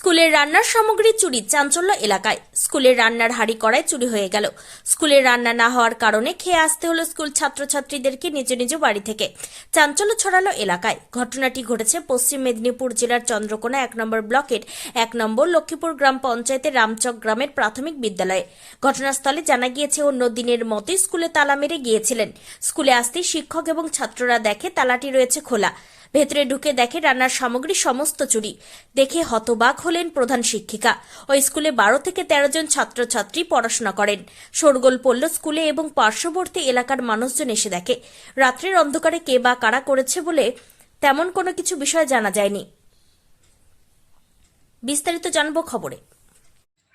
স্কুলের রান্নার সামগ্রী চুরি চাঞ্চল্য এলাকায়। স্কুলের রান্নার হাঁড়ি কড়াই চুরি হয়ে গেল। স্কুলের রান্না না হওয়ার কারণে খেয়ে আসতে হলো স্কুল ছাত্রছাত্রীদেরকে নিজ নিজ বাড়ি থেকে। চাঞ্চল্য ছড়ালো এলাকায়। ঘটনাটি ঘটেছে পশ্চিম মেদিনীপুর জেলার চন্দ্রকোনা এক নম্বর ব্লকের এক নম্বর লক্ষ্মীপুর গ্রাম পঞ্চায়েতের রামচক গ্রামের প্রাথমিক বিদ্যালয়ে। ঘটনাস্থলে জানা গিয়েছে, অন্য দিনের মতোই স্কুলে তালা মেরে গিয়েছিলেন। স্কুলে আসতে শিক্ষক এবং ছাত্ররা দেখে তালাটি রয়েছে খোলা। ভেতরে ঢুকে দেখে রান্নার সামগ্রী সমস্ত চুরি। দেখে হতবাক হলেন প্রধান শিক্ষিকা। ওই স্কুলে বারো থেকে তেরো জন ছাত্রছাত্রী পড়াশোনা করেন। শোরগোল পড়ল স্কুলে এবং পার্শ্ববর্তী এলাকার মানুষজন এসে দেখে। রাত্রের অন্ধকারে কে বা কারা করেছে বলে তেমন কোনো কিছু বিষয় জানা যায়নি। বিস্তারিত জানব খবরে।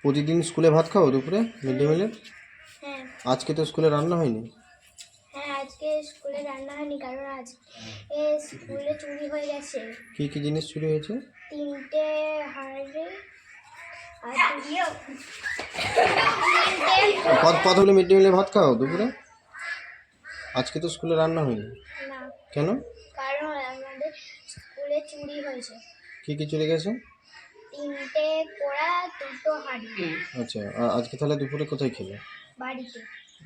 প্রতিদিন স্কুলে ভাত খাও দুপুরে? মিড ডে মিলে হ্যাঁ। আজকে তো স্কুলে রান্না হয়নি। হ্যাঁ আজকে স্কুলে রান্না হয়নি কারণ আজ এ স্কুলে চুরি হয়ে গেছে। কি কি জিনিস চুরি হয়েছে? তিনটে হাঁড়ি আর কত কতগুলো মিড ডে মিলে ভাত খাও দুপুরে? আজকে তো স্কুলে রান্না হয়নি। না। কেন? কারণ আমাদের স্কুলে চুরি হয়েছে। কি কি চুরি গেছে? তিনটে কোড়া দুটো হাঁড়ি। আচ্ছা আজকে তাহলে দুপুরে কোথায় খেলে? বাড়িতে।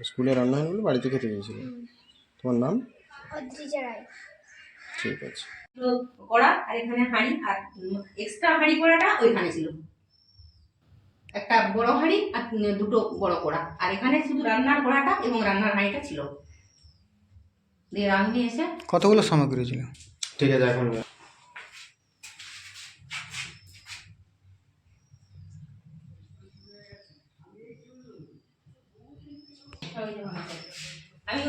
স্কুলে রান্না হয়নি বলে বাড়িতে খেতে গিয়েছিল? তোমার নাম? ঠিক আছে। হাঁড়ি আর এক্সট্রা হাঁড়ি ওইখানে ছিল। একটা বড় হাঁড়ি আর দুটো বড় কড়া। আর এখানে শুধু রান্নার কড়াটা এবং রান্নার হাঁড়িটা ছিল। দিয়ে এসে কতগুলো সামগ্রী ছিল? ঠিক আছে এখন আমি